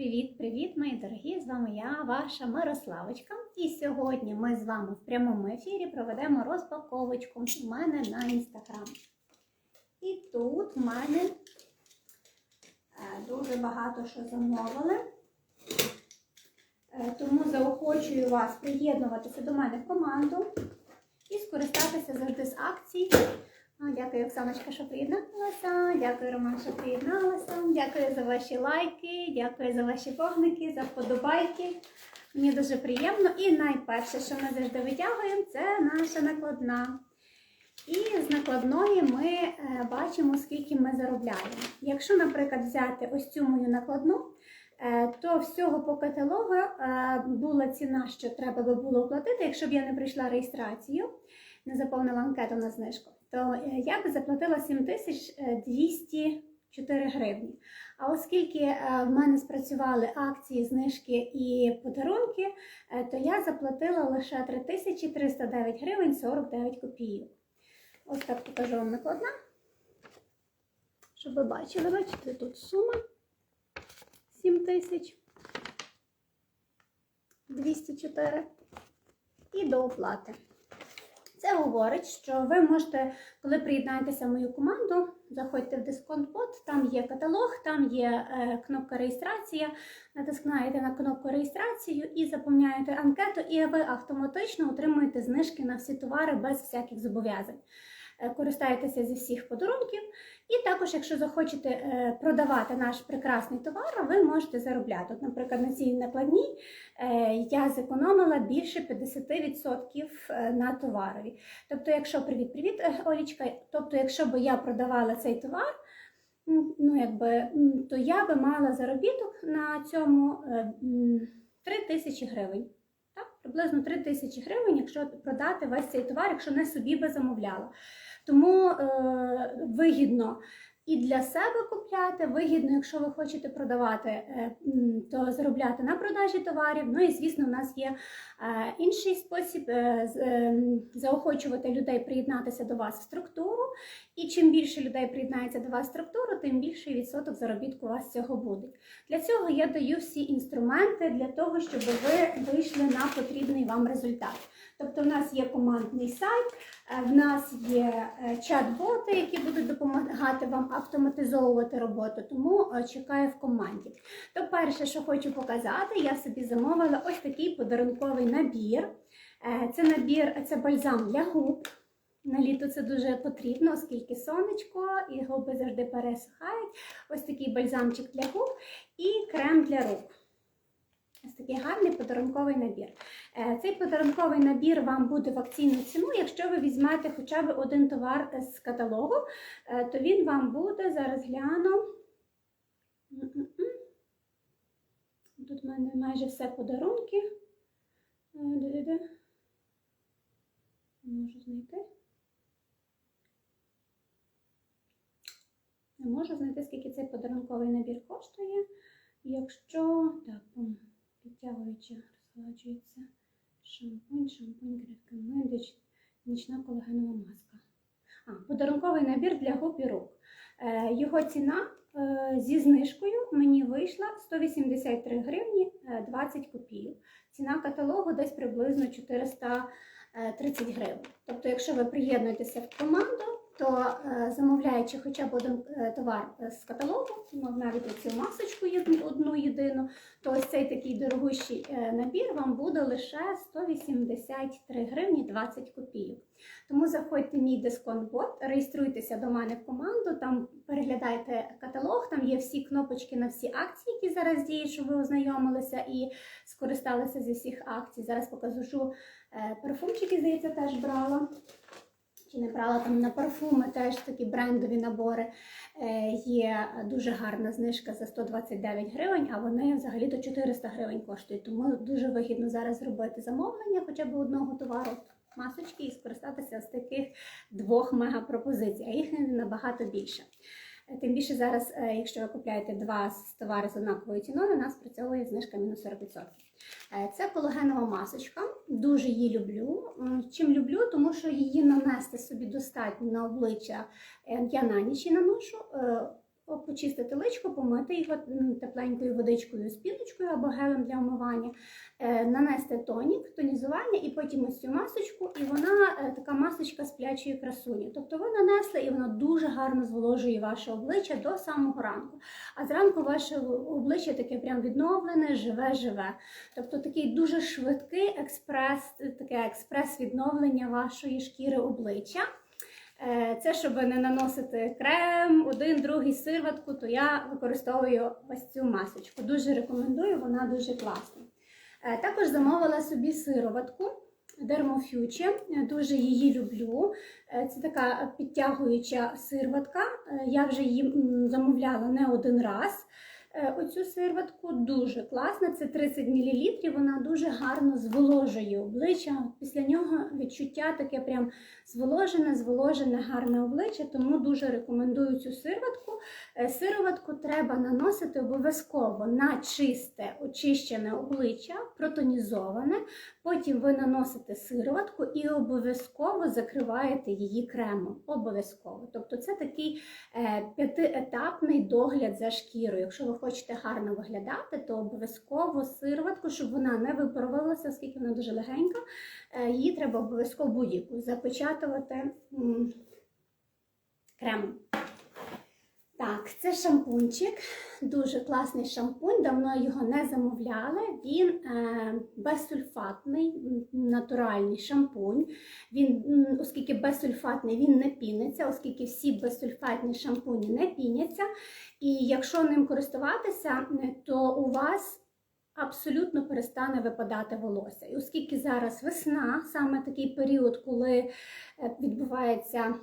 Привіт-привіт, мої дорогі! З вами я, ваша Мирославочка. І сьогодні ми з вами в прямому ефірі проведемо розпаковочку у мене на інстаграм. І тут в мене е, дуже багато що замовили. Е, Тому заохочую вас приєднуватися до мене в команду і скористатися завжди з акцій. А, Дякую, Оксаночка, що приєдналася. Дякую, Роман, що приєдналася. Дякую за ваші лайки, дякую за ваші вогники, за вподобайки. Мені дуже приємно. І найперше, що ми завжди витягуємо, це наша накладна. І з накладної ми е, бачимо, скільки ми заробляємо. Якщо, наприклад, взяти ось цю мою накладну, е, то всього по каталогу е, була ціна, що треба би було оплатити, якщо б я не прийшла реєстрацію, не заповнила анкету на знижку то е, я би заплатила е, 7204 гривні. А оскільки е, в мене спрацювали акції, знижки і подарунки, е, то я заплатила лише 3309 гривень 49 копійок. Ось так покажу вам накладна, щоб ви бачили, бачите, тут сума 7204 і до оплати. Це говорить, що ви можете, коли приєднаєтеся в мою команду, заходьте в дисконт-бот, там є каталог, там є е, кнопка реєстрація, натискаєте на кнопку реєстрацію і заповняєте анкету, і ви автоматично отримуєте знижки на всі товари без всяких зобов'язань. Е, Користаєтеся зі всіх подарунків, і також, якщо захочете е, продавати наш прекрасний товар, ви можете заробляти. От, наприклад, на цій накладній е, я зекономила більше 50% е, на товарові. Тобто, якщо привіт-привіт, Олічка, тобто, якщо б я продавала цей товар, ну якби, то я би мала заробіток на цьому е, 3 тисячі гривень. Так, приблизно 3 тисячі гривень, якщо продати весь цей товар, якщо не собі би замовляла. Тому е, вигідно і для себе купляти, вигідно, якщо ви хочете продавати, е, то заробляти на продажі товарів. Ну і звісно, у нас є е, інший спосіб е, е, заохочувати людей приєднатися до вас в структуру. І чим більше людей приєднається до вас в структуру, тим більший відсоток заробітку у вас цього буде. Для цього я даю всі інструменти для того, щоб ви вийшли на потрібний вам результат. Тобто, в нас є командний сайт, е, в нас є е, чат-боти, які будуть допомагати вам автоматизовувати роботу, тому е, чекаю в команді. То перше, що хочу показати, я собі замовила ось такий подарунковий набір. Це набір, це бальзам для губ. На літо це дуже потрібно, оскільки сонечко і губи завжди пересихають. Ось такий бальзамчик для губ і крем для рук. Ось такий гарний подарунковий набір. Е, Цей подарунковий набір вам буде в акційну ціну. Якщо ви візьмете хоча б один товар з каталогу, е, то він вам буде, зараз гляну. Тут в мене майже все подарунки. Е. Можу знайти. Не можу знайти, скільки цей подарунковий набір коштує. Якщо так, підтягуючи, розгладжується шампунь, шампунь, грибка медич, нічна колагенова маска. А, подарунковий набір для губ і рук. Е, його ціна е, зі знижкою мені вийшла 183 гривні е, 20 копійок. Ціна каталогу десь приблизно 430 гривень. Тобто, якщо ви приєднуєтеся в команду, то е, замовляючи хоча б один е, товар з каталогу, ну, навіть оцю масочку одну єдину, то ось цей такий дорогущий е, набір вам буде лише 183 гривні 20 копійок. Тому заходьте в мій дисконт-бот, реєструйтеся до мене в команду, там переглядайте каталог, там є всі кнопочки на всі акції, які зараз діють, щоб ви ознайомилися і скористалися зі всіх акцій. Зараз покажу парфумчики, здається, теж брала. Чи не брала там на парфуми, теж такі брендові набори. Е, Є дуже гарна знижка за 129 гривень, а вони взагалі до 400 гривень коштують. Тому дуже вигідно зараз зробити замовлення хоча б одного товару масочки і скористатися з таких двох мегапропозицій, а їх набагато більше. Тим більше зараз, е, якщо ви купляєте два з- товари з однаковою ціною, у нас працьовує знижка мінус 40%. Е, Це колагенова масочка. Дуже її люблю. Чим люблю, тому що її нанести собі достатньо на обличчя. Е, Я на ніч її наношу. Почистити личко, помити його тепленькою водичкою з або гелем для омивання, е, нанести тонік, тонізування і потім ось цю масочку, і вона е, така масочка сплячої красуні. Тобто ви нанесли, і вона дуже гарно зволожує ваше обличчя до самого ранку. А зранку ваше обличчя таке прям відновлене, живе-живе. Тобто такий дуже швидкий експрес, таке експрес-відновлення вашої шкіри обличчя. Е, Це щоб не наносити крем, один, другий сироватку, то я використовую ось цю масочку. Дуже рекомендую, вона дуже класна. Е, Також замовила собі сироватку Dermofuge. Е, Дуже її люблю. Е, Це така підтягуюча сироватка. Я вже її замовляла не один раз. Е, Оцю сироватку дуже класна, це 30 мл, вона дуже гарно зволожує обличчя. Після нього відчуття таке прям зволожене, зволожене, гарне обличчя, тому дуже рекомендую цю сироватку. Е, Сироватку треба наносити обов'язково на чисте, очищене обличчя, протонізоване. Потім ви наносите сироватку і обов'язково закриваєте її кремом. Обов'язково. Тобто це такий е, п'ятиетапний догляд за шкірою. Якщо ви хочете гарно виглядати, то обов'язково сироватку, щоб вона не випарувалася, оскільки вона дуже легенька. е, Її треба обов'язково будь-яку запечатувати кремом. Так, це шампунчик, дуже класний шампунь. Давно його не замовляли. Він е, безсульфатний, натуральний шампунь. Він, оскільки безсульфатний, він не піниться, оскільки всі безсульфатні шампуні не піняться. І якщо ним користуватися, то у вас абсолютно перестане випадати волосся. І оскільки зараз весна, саме такий період, коли е, відбувається,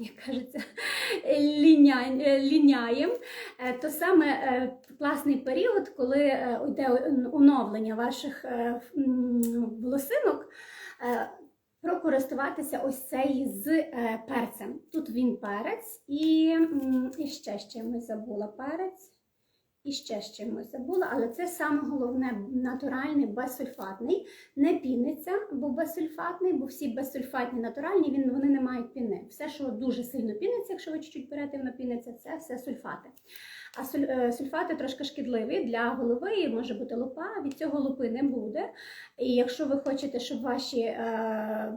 як кажеться, е, ліняєм, е, то саме е, класний період, коли йде оновлення ваших волосинок. Прокористуватися ось цей з перцем. Тут він перець і, і ще з чимось забула перець. І ще з чимось забула, але це саме головне натуральний безсульфатний. Не піниться, бо безсульфатний, бо всі безсульфатні натуральні, він, вони не мають піни. Все, що дуже сильно піниться, якщо ви чуть-чуть берете, воно піниться, це все сульфати. А е, сульфати трошки шкідливі для голови, і може бути лупа, від цього лупи не буде. І якщо ви хочете, щоб ваші е,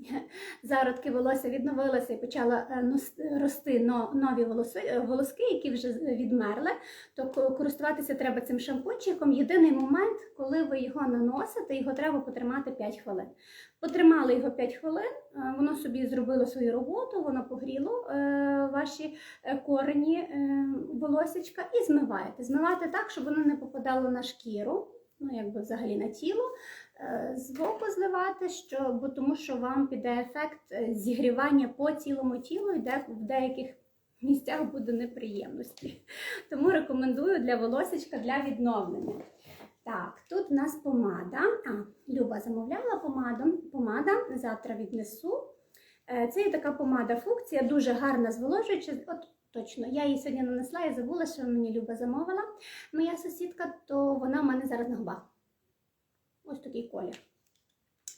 зародки волосся відновилися і почала е, рости нові е, волоски, які вже відмерли, то користуватися треба цим шампунчиком. Єдиний момент, коли ви його наносите, його треба потримати 5 хвилин. Потримали його 5 хвилин, е, воно собі зробило свою роботу, воно погріло ваші корені волосечка і змиваєте. Змивати так, щоб воно не попадало на шкіру, ну якби взагалі на тіло. Е, Збоку зливати, що, бо тому що вам піде ефект е, зігрівання по цілому тілу, і де в деяких місцях буде неприємності. Тому рекомендую для волосечка для відновлення. Так, тут у нас помада. А, Люба замовляла помаду. Помада завтра віднесу. Е, Це є така помада функція, дуже гарна зволожуюча. От точно, я її сьогодні нанесла і забула, що мені Люба замовила. Моя сусідка, то вона в мене зараз на губах. Ось такий колір.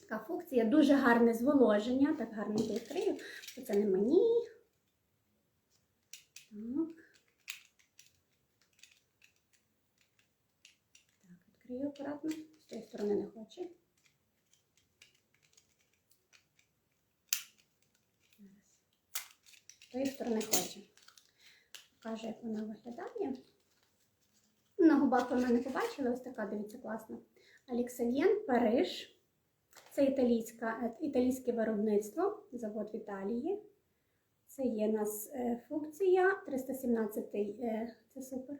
Така функція, дуже гарне зволоження. Так гарно відкрию, бо це не мені. Так. Так, відкрию акуратно. З цієї сторони не хоче. З тієї сторони хоче. Покажу, як вона виглядає. На губах ви мене побачили, ось така, дивіться, класна. Аліксав'єн, Париж. Це італійська, е, італійське виробництво, завод в Італії. Це є у нас е, функція 317 е, це супер.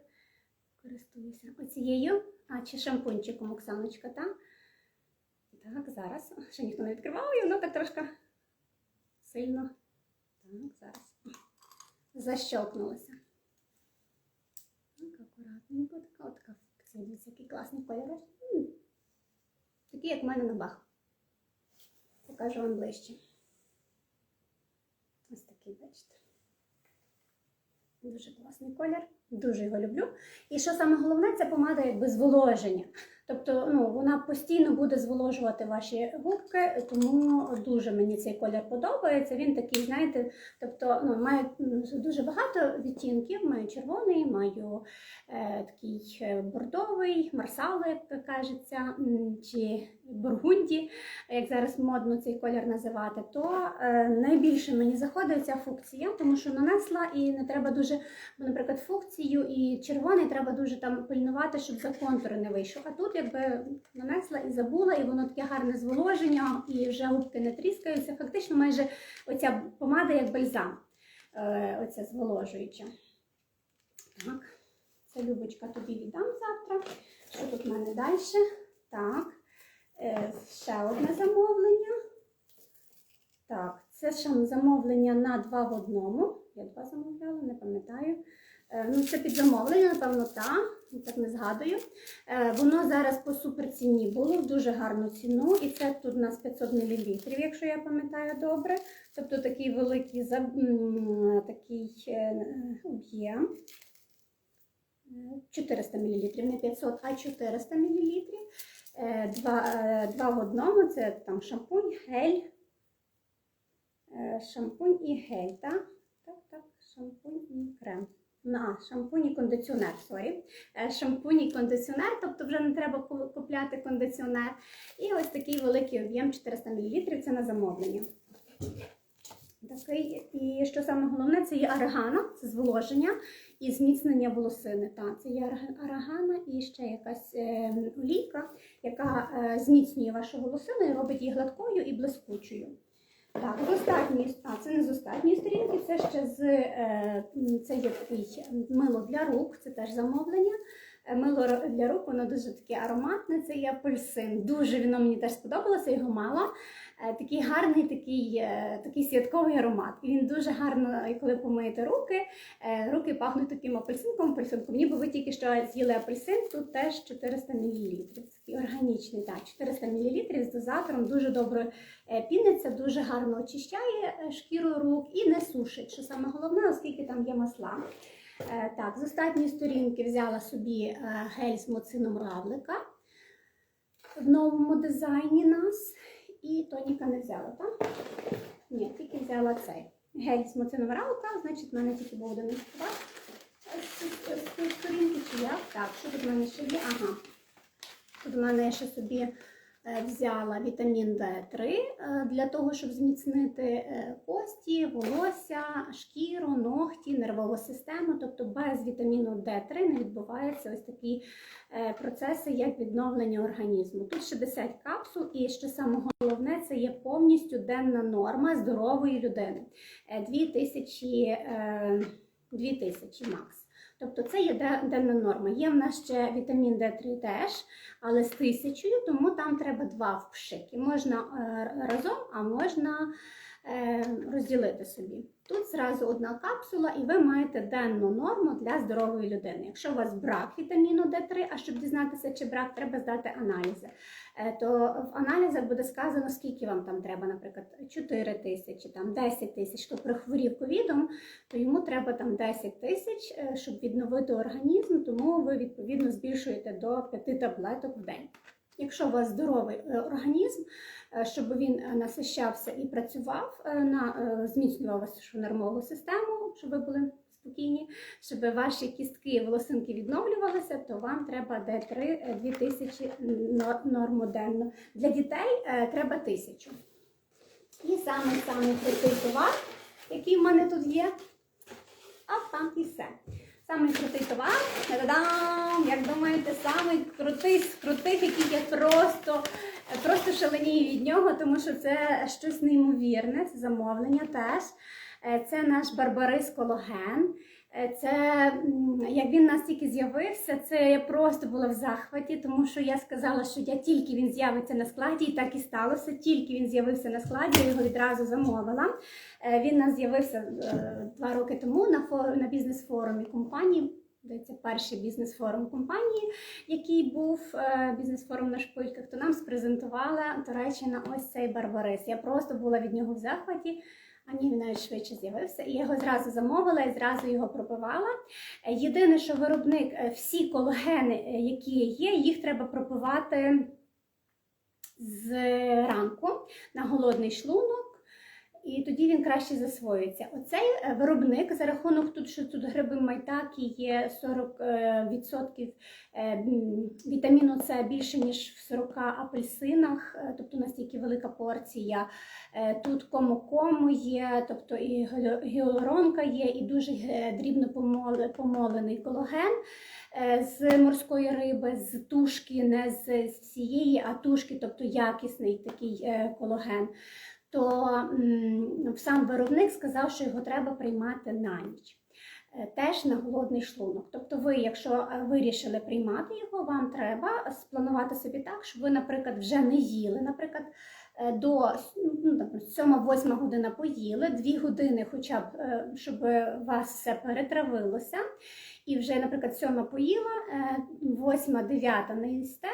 Користуюся оцією, а чи шампунчиком Оксаночка, так? Так, зараз. Ще ніхто не відкривав, і воно так трошки сильно. Так, зараз. Защелкнулося. Так, акуратненько, така така функція. Дивіться, який класний кольор. М. Такий, як в мене на бах. Покажу вам ближче. Ось такий, бачите. Дуже класний колір, дуже його люблю. І що саме головне, ця помада якби зволоження. Тобто ну, вона постійно буде зволожувати ваші губки, тому дуже мені цей колір подобається. Він такий, знаєте, тобто ну, має дуже багато відтінків. Маю червоний, маю е, такий е, бордовий, марсалик, кажеться, чи бургунді, як зараз модно цей колір називати, то е, найбільше мені заходить ця функція, тому що нанесла і не треба дуже, наприклад, функцію і червоний треба дуже там пильнувати, щоб за контури не вийшов. А тут якби нанесла і забула, і воно таке гарне зволоження, і вже губки не тріскаються. Фактично, майже оця помада як бальзам, е, оця зволожуюча. Так, це Любочка тобі віддам завтра. Що тут в мене далі? Так. Ще одне замовлення. Так, це ще замовлення на два в одному. Я два замовляла, не пам'ятаю. Е, Ну, це під замовлення, напевно, так, так не згадую. Е, Воно зараз по суперціні було дуже гарну ціну, і це тут у нас 500 мл, якщо я пам'ятаю добре. Тобто такий великий такий е, об'єм. Е, 400 мл, не 500, а 400 мл. Е, Два, е, два в одному це там шампунь, гель. Е, Шампунь і гель, так? Так, так, шампунь і крем. На, шампунь і кондиціонер, сорі. Шампунь і кондиціонер, тобто вже не треба купляти кондиціонер. І ось такий великий об'єм 400 мл, це на замовлення. Такий, і що саме головне, це є арегана, це зволоження і зміцнення волосини. Та, це є арегана і ще якась е, олійка, яка е, зміцнює вашу волосину і робить її гладкою і блискучою. Так, з останньої, а це не з останньої сторінки, це ще з е, це є такий мило для рук, це теж замовлення. Мило для рук, воно дуже таке ароматне, це є апельсин. Дуже воно мені теж сподобалося, його мала. Е, Такий гарний, такий, е, такий святковий аромат. І він дуже гарно, і коли помиєте руки, е, руки пахнуть таким апельсинком, апельсинком. Ніби ви тільки що з'їли апельсин, тут теж 400 мл. Такий органічний, так, 400 мл з дозатором, дуже добре піниться, дуже гарно очищає шкіру рук і не сушить, що саме головне, оскільки там є масла. Так, з останньої сторінки взяла собі гель з моцином равлика в новому дизайні нас. І тоніка не взяла, так? Ні, тільки взяла цей. Гель з моцином равлика, значить, в мене тільки був один експонат. З сторінки чи як? Так, що тут в мене ще є? Ага. Тут в мене ще собі взяла вітамін D3 е, для того, щоб зміцнити е, кості, волосся, шкіру, ногті, нервову систему. Тобто без вітаміну D3 не відбуваються ось такі е, процеси, як відновлення організму. Тут 60 капсул, і що саме головне, це є повністю денна норма здорової людини. Е, 2000, е, 2000 макс. Тобто це є де- денна норма. Є в нас ще вітамін D3 теж, але з тисячою, тому там треба два впшики. Можна е, разом, а можна розділити собі. Тут зразу одна капсула, і ви маєте денну норму для здорової людини. Якщо у вас брак вітаміну D3, а щоб дізнатися, чи брак, треба здати аналізи. Е, То в аналізах буде сказано, скільки вам там треба, наприклад, 4 тисячі, там 10 тисяч. Хто прихворів ковідом, то йому треба там 10 тисяч, е, щоб відновити організм, тому ви відповідно збільшуєте до 5 таблеток в день. Якщо у вас здоровий е, організм, е, щоб він е, насищався і працював, зміцнював вашу нервову систему, щоб ви були спокійні, щоб ваші кістки і волосинки відновлювалися, то вам треба D3 е, 2000 но- норму денно. Для дітей треба 1000. І самий крутий товар, який в мене тут є. А там і все. Самий крутий товар. Та-дам! Як думаєте, самий крутий з крутих, який я просто, просто шаленію від нього, тому що це щось неймовірне, це замовлення теж. Е, Це наш барбарис кологен. Е, Це як він у нас тільки з'явився, це я просто була в захваті, тому що я сказала, що я тільки він з'явиться на складі, і так і сталося. Тільки він з'явився на складі, я його відразу замовила. Е, Він нас з'явився е, два роки тому на фор- на бізнес-форумі компанії. Це перший бізнес-форум компанії, який був бізнес-форум на шпильках, то нам спрезентувала Туреччина ось цей барбарис. Я просто була від нього в захваті. А ні, він навіть швидше з'явився. І я його зразу замовила і зразу його пропивала. Е, Єдине, що виробник, е, всі колагени, е, які є, їх треба пропивати з ранку на голодний шлунок. І тоді він краще засвоюється. Оцей е, виробник за рахунок тут, що тут гриби майтаки є 40% е, е, вітаміну С більше ніж в 40 апельсинах, тобто настільки велика порція. Тут кому-кому є, тобто і гіалуронка є, і дуже дрібно помолений колаген е, з морської риби, з тушки, не з всієї, а тушки, тобто якісний такий колаген. То сам виробник сказав, що його треба приймати на ніч. Е, Теж на голодний шлунок. Тобто, ви, якщо е, вирішили приймати його, вам треба спланувати собі так, щоб ви, наприклад, вже не їли. Наприклад, е, до ну, там, 7-8 година поїли, 2 години, хоча б щоб вас все перетравилося. І вже, наприклад, 7 поїла, 8-9 не їсте,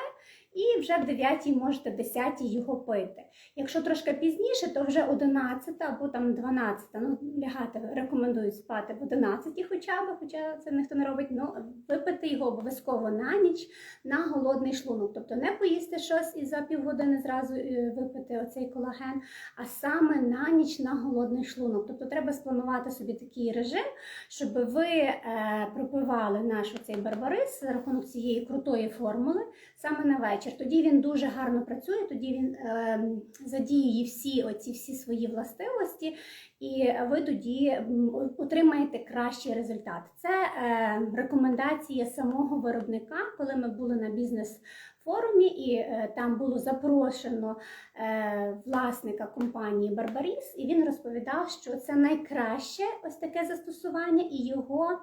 і вже в 9 можете в 10 його пити. Якщо трошки пізніше, то вже 11 або там 12. Ну, лягати рекомендую спати в 11 хоча б, хоча це ніхто не робить. Ну, випити його обов'язково на ніч на голодний шлунок. Тобто не поїсти щось і за півгодини зразу е, випити оцей колаген, а саме на ніч на голодний шлунок. Тобто треба спланувати собі такий режим, щоб ви е, пропивали наш оцей барбарис за рахунок цієї крутої формули саме на вечір. Тоді він дуже гарно працює, тоді він е, задіює всі оці всі свої властивості, і ви тоді отримаєте кращий результат. Це е, рекомендація самого виробника, коли ми були на бізнес. Форумі і е, там було запрошено е, власника компанії Барбаріс, і він розповідав, що це найкраще ось таке застосування, і його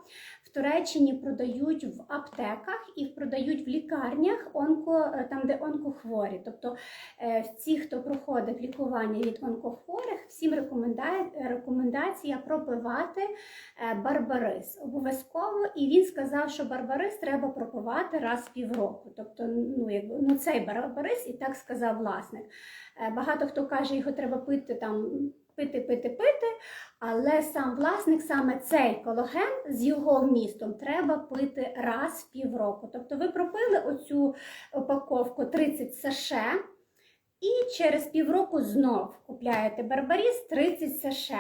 в Туреччині продають в аптеках і продають в лікарнях, онко, е, там, де онкохворі. Тобто е, ці, хто проходить лікування від онкохворих, всім рекомендає, рекомендація пропивати е, барбарис. Обов'язково. І він сказав, що барбарис треба пропивати раз в півроку. Тобто, ну, якби, ну цей барбарис, і так сказав власник. Багато хто каже, його треба пити там. Пити, пити, пити, але сам власник, саме цей кологен з його вмістом треба пити раз в півроку. Тобто ви пропили оцю упаковку 30 саше, і через півроку знов купляєте барбаріс 30 саше.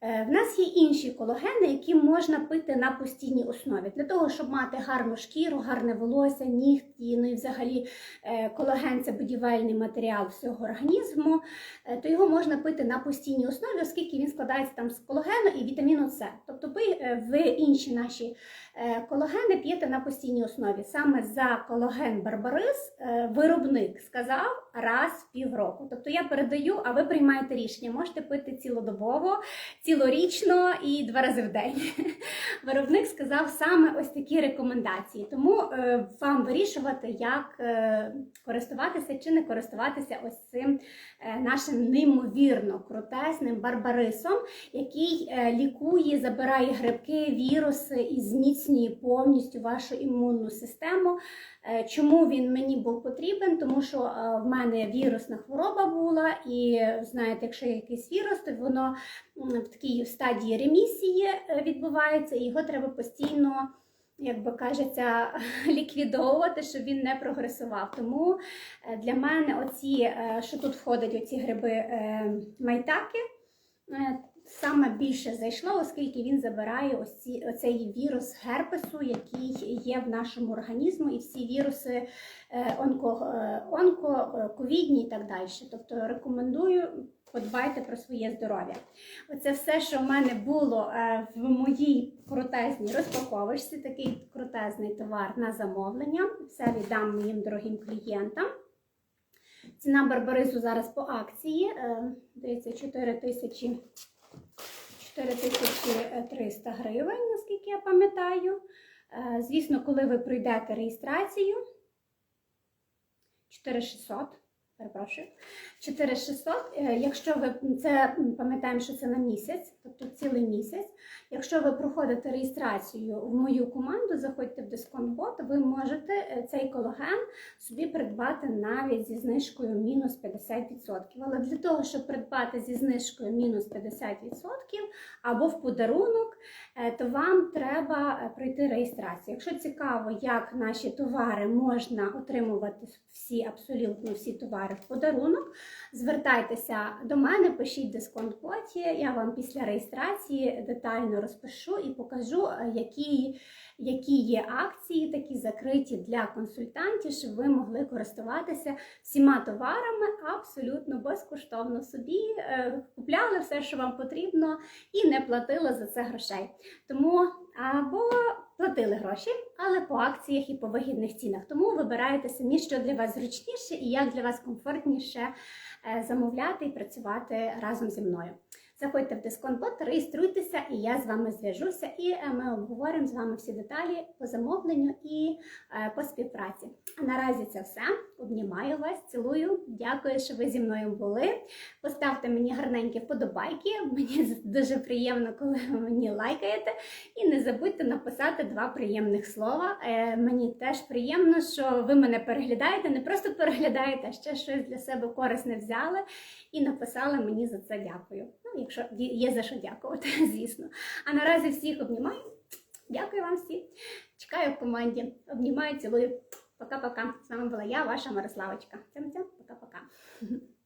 Е, В нас є інші кологени, які можна пити на постійній основі. Для того, щоб мати гарну шкіру, гарне волосся, нігті, ну і взагалі кологен це будівельний матеріал всього організму, е, то його можна пити на постійній основі, оскільки він складається там з колагену і вітаміну С. Тобто ви, е, інші наші е, колагени п'єте на постійній основі. Саме за колаген Барбарис е, виробник сказав раз в півроку. Тобто я передаю, а ви приймаєте рішення. Можете пити цілодобово, цілорічно і два рази в день. Виробник сказав саме ось такі рекомендації. Тому е, вам вирішувати, як е, користуватися чи не користуватися ось цим е, нашим неймовірно крутезним барбарисом, який е, лікує, забирає грибки, віруси і зміцнює повністю вашу імунну систему. Е, Чому він мені був потрібен? Тому що е, в мене вірусна хвороба була, і знаєте, якщо є якийсь вірус, то воно в такій стадії ремісії е, відбувається, і його треба постійно. Як би кажеться, ліквідовувати, щоб він не прогресував. Тому для мене оці, що тут входять оці гриби майтаки, саме більше зайшло, оскільки він забирає ось ці, оцей вірус герпесу, який є в нашому організму, і всі віруси е, онко, е, онко, е, ковідні і так далі. Тобто рекомендую. Подбайте про своє здоров'я. Оце все, що в мене було в моїй крутезній розпаковочці, такий крутезний товар на замовлення. Все віддам моїм дорогим клієнтам. Ціна барбарису зараз по акції. Дивіться, 4 тисячі 4300 гривень, наскільки я пам'ятаю. Е, Звісно, коли ви пройдете реєстрацію, 4600, перепрошую, 4600, е, якщо ви, це пам'ятаємо, що це на місяць, тобто цілий місяць. Якщо ви проходите реєстрацію в мою команду, заходьте в дисконт-бот, ви можете е, цей колаген собі придбати навіть зі знижкою мінус 50%. Але для того, щоб придбати зі знижкою мінус 50% або в подарунок, е, то вам треба пройти реєстрацію. Якщо цікаво, як наші товари можна отримувати всі, абсолютно всі товари в подарунок, звертайтеся до мене, пишіть дисконт-боті, я вам після реєстрації детально розпишу і покажу, е, які, які є акції, такі закриті для консультантів, щоб ви могли користуватися всіма товарами абсолютно безкоштовно собі, е, купляли все, що вам потрібно, і не платили за це грошей. Тому або платили гроші, але по акціях і по вигідних цінах. Тому вибирайте самі, що для вас зручніше і як для вас комфортніше е, замовляти і працювати разом зі мною. Заходьте в дисконт-бот, реєструйтеся, і я з вами зв'яжуся, і е, ми обговоримо з вами всі деталі по замовленню і е, по співпраці. А наразі це все. Обнімаю вас, цілую. Дякую, що ви зі мною були. Поставте мені гарненькі вподобайки. Мені дуже приємно, коли ви мені лайкаєте. І не забудьте написати два приємних слова. Е, мені теж приємно, що ви мене переглядаєте, не просто переглядаєте, а ще щось для себе корисне взяли і написали мені за це дякую. Ну, якщо є за що дякувати, звісно. А наразі всіх обнімаю. Дякую вам всім. Чекаю в команді. Обнімаю, цілую. Пока-пока. З вами була я, ваша Мирославочка. Цям-цям.